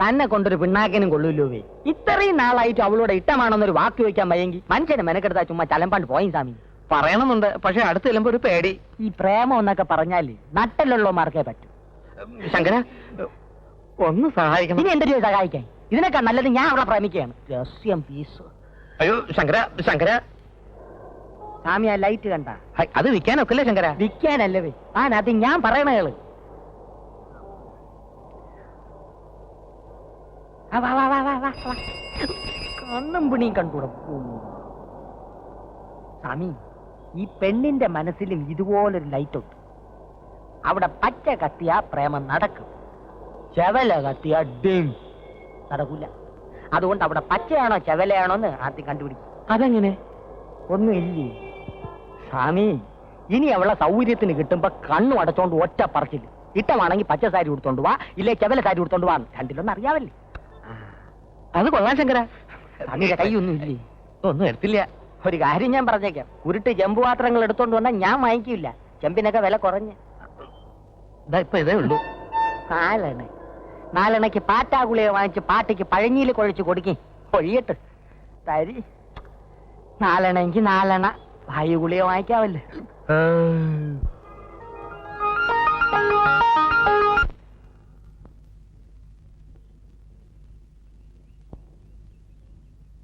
തന്നെ കൊണ്ടൊരു പിണ്ണാക്കനും കൊള്ളൂല്ലോവേ ഇത്രയും നാളായിട്ട് അവളോട് ഇഷ്ടമാണെന്നൊരു വാക്ക് വെക്കാൻ വയ്യെങ്കിൽ മനുഷ്യനെ മെനക്കെടുത്താ ചുമ്മാ ചലമ്പാണ്ട് പോയി സ്വാമി. പറയണമെന്നുണ്ട് പക്ഷെ അടുത്ത് ചെല്ലുമ്പോ ഒരു പേടി. ഈ പ്രേമം എന്നൊക്കെ പറഞ്ഞാൽ നട്ടലുള്ളമാർക്കേ പറ്റൂ. ശങ്കര ഒന്ന് സഹായിക്കണം. ഇനി എന്തൊരു സഹായിക്കാൻ? ഇതിനേക്കാൾ നല്ലത് ഞാൻ അവളെ പ്രേമിക്കുകയാണ്. രഹസ്യം പീസ് അയ്യോ ശങ്കര ശങ്കര. സ്വാമി ആ ലൈറ്റ് കണ്ട. അത് വിൽക്കാനൊക്കില്ല ശങ്കര? കേൾ ആ, അത് ഞാൻ വാ, വാ, വാ, വാ. കണ്ണും പിണിയും കണ്ടുകൂടും? സ്വാമി ഈ പെണ്ണിന്റെ മനസ്സിലും ഇതുപോലൊരു ലൈറ്റ് ഉണ്ട് അവിടെ പച്ച കത്തിയ പ്രേമം നടക്കും. ചെവല കത്തിയ ഡിം. നടക്കൂല. അതുകൊണ്ട് അവിടെ പച്ചയാണോ ചെവലയാണോ എന്ന് ആദ്യം കണ്ടുപിടിക്കും. അതെങ്ങനെ? ഒന്നുമില്ലേ? സ്വാമി ഇനി അവളെ സൗകര്യത്തിന് കിട്ടുമ്പോ കണ്ണു അടച്ചോണ്ട് ഒറ്റ പറച്ചില്ല ഇട്ടമാണെങ്കിൽ പച്ച സാരി കൊടുത്തോണ്ട് വാ ഇല്ലേ ചെവല സാരി കൊടുത്തോണ്ട് വാ. രണ്ടിലൊന്നും അറിയാവല്ലേ? അത് കൊള്ളാം ശങ്കര. സ്വാമിയുടെ കൈയൊന്നും ഇല്ലേ? ഒന്നും എടുത്തില്ല. ഒരു കാര്യം ഞാൻ പറഞ്ഞേക്കാം. ഉരുട്ട് ചെമ്പ് പാത്രങ്ങൾ എടുത്തോണ്ട് വന്നാൽ ഞാൻ വാങ്ങിക്കില്ല. ചെമ്പിനൊക്കെ വില കുറഞ്ഞ്. ഇപ്പൊ ഇതേ ഉള്ളൂ. നാലെണ്ണ. നാലെണ്ണയ്ക്ക് പാറ്റാഗുളിയെ വാങ്ങിച്ച് പാട്ടയ്ക്ക് പഴഞ്ഞിയിൽ കുഴച്ച് കൊടുക്കി. കൊഴിയട്ട്. തരി. നാലെണ്ണയ്ക്ക് നാലെണ്ണ. വായു ഗുളിക വാങ്ങിക്കാവല്ലേ?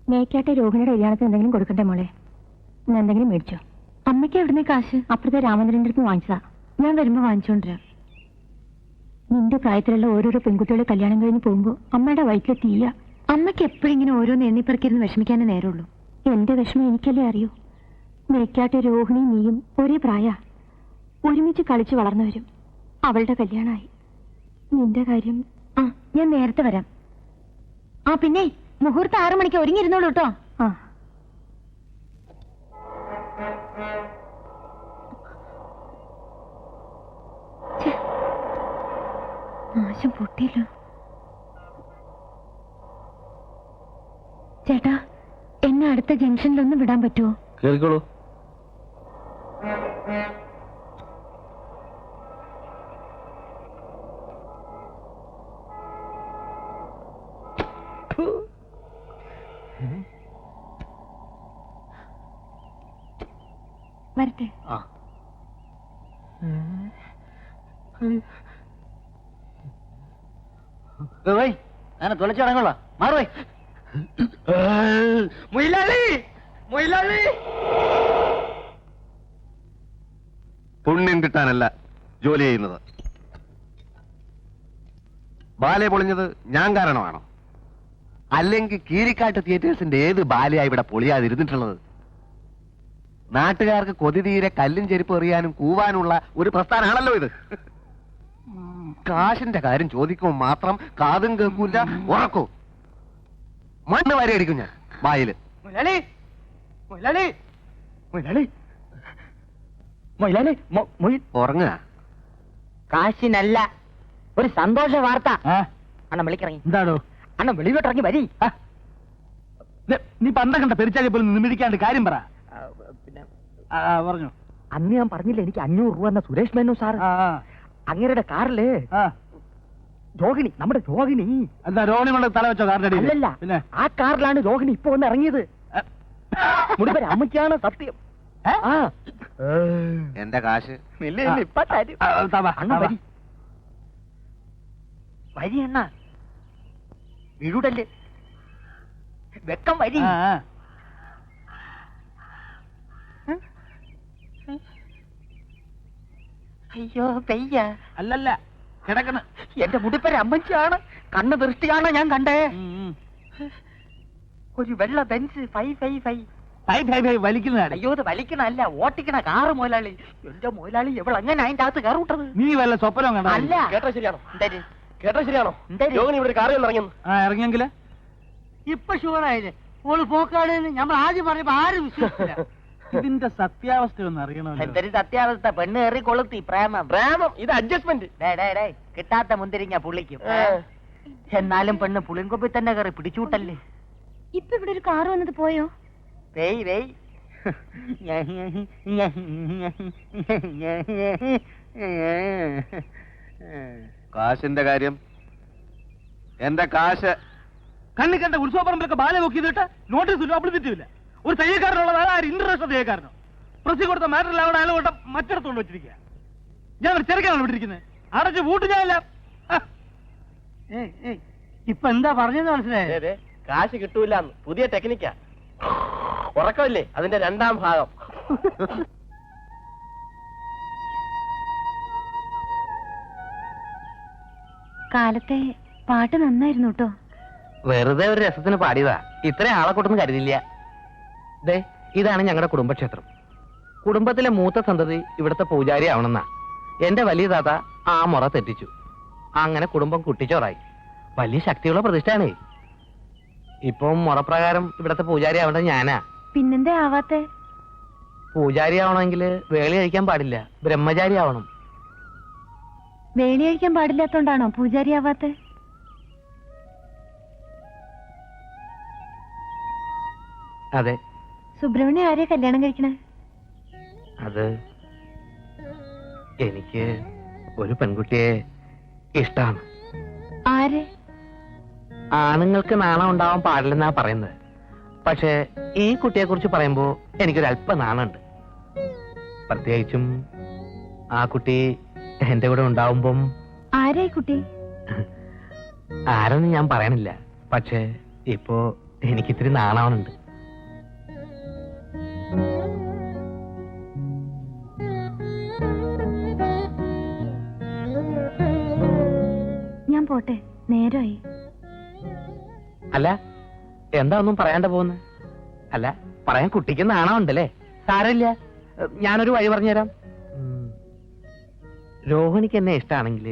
മേക്കാട്ടെ രോഹിണിയുടെ കല്യാണത്തിന് എന്തെങ്കിലും കൊടുക്കണ്ടേ മോളെ? ഞാൻ എന്തെങ്കിലും മേടിച്ചോ? അമ്മയ്ക്ക് എവിടുന്ന് കാശ്? അപ്പുറത്തെ രാമചന്ദ്രന്റെ അടുത്ത് വാങ്ങിച്ചതാ. ഞാൻ വരുമ്പോൾ വാങ്ങിച്ചോണ്ടിരാ. നിന്റെ പ്രായത്തിലുള്ള ഓരോരോ പെൺകുട്ടികളെ കല്യാണം കഴിഞ്ഞ് പോകുമ്പോ അമ്മയുടെ വയറ്റിലെ തീയ. അമ്മയ്ക്ക് എപ്പോഴും ഇങ്ങനെ ഓരോന്ന് എണ്ണിപ്പറക്കിരുന്ന് വിഷമിക്കാനേ നേരമുള്ളൂ. എന്റെ വിഷമം എനിക്കല്ലേ അറിയൂ? മേക്കാട്ടെ രോഹിണി നീയും ഒരേ പ്രായ. ഒരുമിച്ച് കളിച്ച് വളർന്നു വരും അവളുടെ കല്യാണമായി നിന്റെ കാര്യം ആ ഞാൻ നേരത്തെ വരാം. ആ പിന്നെ? മുഹൂർത്തം ആറു മണിക്ക് ഒരുങ്ങിരുന്നോളൂ കേട്ടോ. നാശം പൊട്ടിയല്ലോ. ചേട്ടാ എന്നെ അടുത്ത ജംഗ്ഷനിലൊന്ന് വിടാൻ പറ്റുമോ കേറിക്കോളൂ. വരട്ടെ. അങ്ങനെ തുളച്ചടങ്ങുള്ള മാറുവേ മൊയിലാളി മൊയിലാളി. പുണ്യം കിട്ടാനല്ല ജോലി ചെയ്യുന്നത്. ബാലെ പൊളിഞ്ഞത് ഞാൻ കാരണമാണോ? അല്ലെങ്കിൽ കീരിക്കാട്ട് തിയേറ്റേഴ്സിന്റെ ഏത് ബാലയാ ഇവിടെ പൊളിയാതിരുന്നിട്ടുള്ളത്? നാട്ടുകാർക്ക് കൊതി തീരെ കല്ലും ചെരുപ്പ് എറിയാനും കൂവാനുള്ള ഒരു പ്രസ്ഥാനമാണല്ലോ ഇത്. കാശിന്റെ കാര്യം ചോദിക്കുമ്പോൾ മാത്രം കാതും കേൾക്കൂല ഉറക്കോ? മണ്ണ് വരെ അടിക്കും ഞാൻ വായിൽ മൊയിലാളി മൊയിലാളി മൊയിലാളി മൊയിലാളി മൊ- മൊയ് ഉറങ്ങുക. കാശിനല്ല ഒരു സന്തോഷ വാർത്ത. അണ്ണൻ വിളിക്കിറങ്ങി. എന്താണോ? അണ്ണൻ വെളിവിട്ടിറങ്ങി വരി. നീ പണ്ട കണ്ട പെരിച്ചാലി പോലും നിമിടിക്കാണ്ട് കാര്യം പറ. പിന്നെ പറഞ്ഞു. അന്ന് ഞാൻ പറഞ്ഞില്ല എനിക്ക് അഞ്ഞൂറ് രൂപ എന്ന സുരേഷ് മേനു സാർ അങ്ങേരുടെ കാറിൽ ആ. രോഹിണി നമ്മുടെ രോഹിണി. എന്താ രോഹിണി കൊണ്ട് തല വെച്ചോ കാറിന്റെ? അല്ലല്ല പിന്നെ? ആ കാറിലാണ് രോഹിണി ഇപ്പൊ ഒന്ന് ഇറങ്ങിയത്. മുടിപ്പര അമ്മയ്ക്കാണ് സത്യം. ആ. എന്റെ കാശ്. വരി. എണ്ണ അണ്ണ. വീടല്ലേ വെക്കം വരി ആ, ആ. അയ്യോ പെയ്യ. അല്ലല്ല കിടക്കണ. എന്റെ മുടിപ്പര അമ്മച്ചിയാണ്. കണ്ണ് ദൃഷ്ടിയാണ് ഞാൻ കണ്ടേ. ഒരു വെള്ള ബെഞ്ച് വലിക്കുന്നതാണ് അയ്യോ ഇത് വലിക്കണല്ല. ഓട്ടിക്കണ കാറ് മുതലാളി. എന്റെ മുതലാളി എവിടെ അങ്ങനെ അതിന്റെ അകത്ത് കയറി വിട്ടത് നീ വല്ല സ്വപ്നം കണ്ട? അല്ല. കേട്ടോ ശരിയാണോ? കേട്ടോ ശരിയാണോ? ഇവിടെ ഇറങ്ങിയെങ്കിൽ? ഇപ്പൊ ഷുവറായില്ലേ ഓൾ പോക്കാണെന്ന് നമ്മൾ ആദ്യം പറയുമ്പോ ആരും വിശ്വസിച്ചില്ല. ഇതിന്റെ സത്യാവസ്ഥ ഒന്ന് അറിയണമല്ലോ. എന്തൊരു സത്യാവസ്ഥ? പെണ്ണ് കയറി കൊളുത്തി പ്രേമം. പ്രേമം. ഇത് അഡ്ജസ്റ്റ്മെന്റ് ഡേ ഡേ ഡേ കിട്ടാത്ത മുന്തിരിങ്ങ പുള്ളിക്കും എന്നാലും പെണ്ണ് പുളിങ്കൊപ്പി തന്നെ കയറി പിടിച്ചൂട്ടല്ലേ ഇപ്പൊ ഇവിടെ ഒരു കാറ് വന്നത് പോയോ? വെയ് വെയ്. കാശിന്റെ കാര്യം. എന്റെ കാശ്. കണ്ണി കണ്ട ഉത്സവപ്പറമ്പിലൊക്കെ ബാല നോക്കി ചെയ്തിട്ട് നോട്ടീസ് പബ്ലിസിറ്റി ഇല്ല. ഒരു തയ്യക്കാരനുള്ളത് ആര്? ഇന്റർനാഷണൽ തയ്യക്കാരനോ പ്രസി കൊടുത്ത മാറ്ററിൽ അവിടെ അയാൾ കൊണ്ട മറ്റിടത്തോണ്ട് വെച്ചിരിക്കുക. ഞാൻ ഒരു ചെറുക്കാനാണ് വിട്ടിരിക്കുന്നത് അടച്ച് പൂട്ട് ഞാനില്ല. ആ, ഏയ് ഏയ് ഇപ്പൊ എന്താ പറഞ്ഞെന്ന് മനസ്സിലായേ? കാശ് കിട്ടൂല പുതിയ ടെക്നിക്കാ ഉറക്കമില്ലേ? അതിന്റെ രണ്ടാം ഭാഗം. കാലത്തെ പാട്ട് നന്നായിരുന്നു കേട്ടോ. വെറുതെ ഒരു രസത്തിന് പാടിയതാ. ഇത്രയും ആളെ കൊട്ടൊന്നും കരുതില്ല. ദേ ഇതാണ് ഞങ്ങളുടെ കുടുംബക്ഷേത്രം. കുടുംബത്തിലെ മൂത്ത സന്തതി ഇവിടുത്തെ പൂജാരി ആവണമെന്നാ എന്റെ വലിയ താത്ത ആ മുറ തെറ്റിച്ചു. അങ്ങനെ കുടുംബം കുട്ടിച്ചോറായി. വലിയ ശക്തിയുള്ള പ്രതിഷ്ഠയാണേ ഇപ്പം മുറപ്രകാരം ഇവിടത്തെ പൂജാരി ആവേണ്ടത് ഞാനാ. പിന്നെന്തേ ആവാത്തെ? പൂജാരി ആവണമെങ്കിൽ വേളി കഴിക്കാൻ പാടില്ല. ബ്രഹ്മചാരി ആവണം. വേളി കഴിക്കാൻ പാടില്ലാത്തോണ്ടാണോ പൂജാരി ആവാത്തെ? അതെ. സുബ്രഹ്മണ്യം ആരെയാ കല്യാണം കഴിക്കണേ? അത് എനിക്ക് ഒരു പെൺകുട്ടിയെ ഇഷ്ടമാണ് ആരെ? ആണുങ്ങൾക്ക് നാണം ഉണ്ടാവാൻ പാടില്ലെന്നാ പറയുന്നത്. പക്ഷേ ഈ കുട്ടിയെ കുറിച്ച് പറയുമ്പോ എനിക്കൊരു അല്പ നാണുണ്ട്. പ്രത്യേകിച്ചും ആ കുട്ടി എന്റെ കൂടെ ഉണ്ടാവുമ്പം ആരായി കുട്ടി? ആരെന്ന് ഞാൻ പറയണില്ല. പക്ഷേ ഇപ്പോ എനിക്കിത്തിരി നാണാവുന്നുണ്ട്. പോട്ടെ നേരമായി അല്ല എന്താ ഒന്നും പറയാണ്ട പോകുന്നത് അല്ല പറയാൻ കുട്ടിക്ക് നാണമുണ്ടല്ലേ? സാരമില്ല. ഞാനൊരു വഴി പറഞ്ഞുതരാം. രോഹിണിക്ക് എന്നെ ഇഷ്ടമാണെങ്കിൽ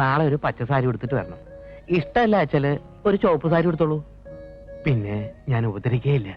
നാളെ ഒരു പച്ച സാരി എടുത്തിട്ട് വരണം. ഇഷ്ടമല്ല വെച്ചാൽ ഒരു ചുവപ്പ് സാരി എടുത്തോളൂ പിന്നെ ഞാൻ ഉപദ്രവിക്കുകയില്ല.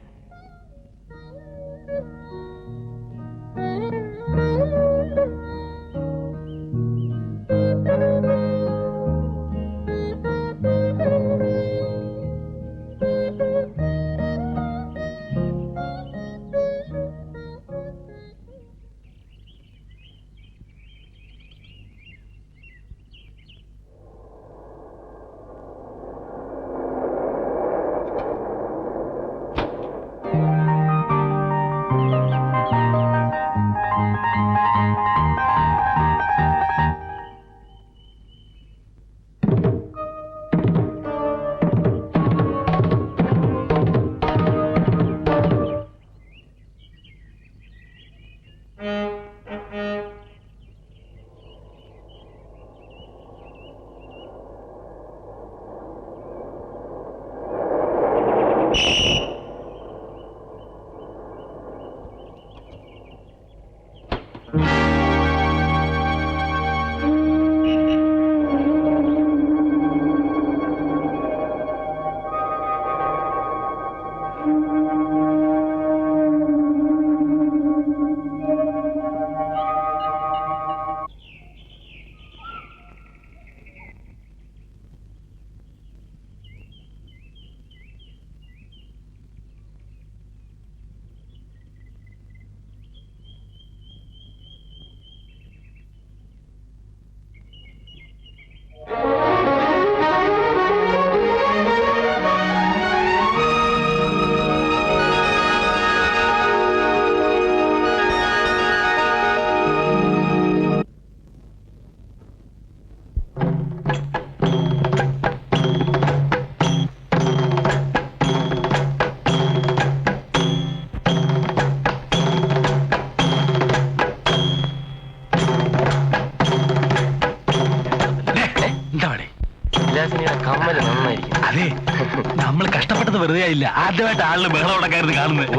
ഇല്ല ആദ്യമായിട്ട് ആളിന് ബഹളം ഉണ്ടാക്കായിരുന്നു കാണുന്നത്.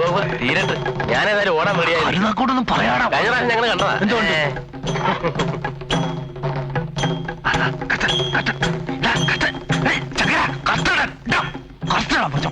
ഞാൻ ഞാനേതായാലും ഓടാൻ മതിയായിരുന്നു പറയാടാ. ഞങ്ങൾ കണ്ടതാ. എന്തുകൊണ്ട്? കഷ്ട കഷ്ട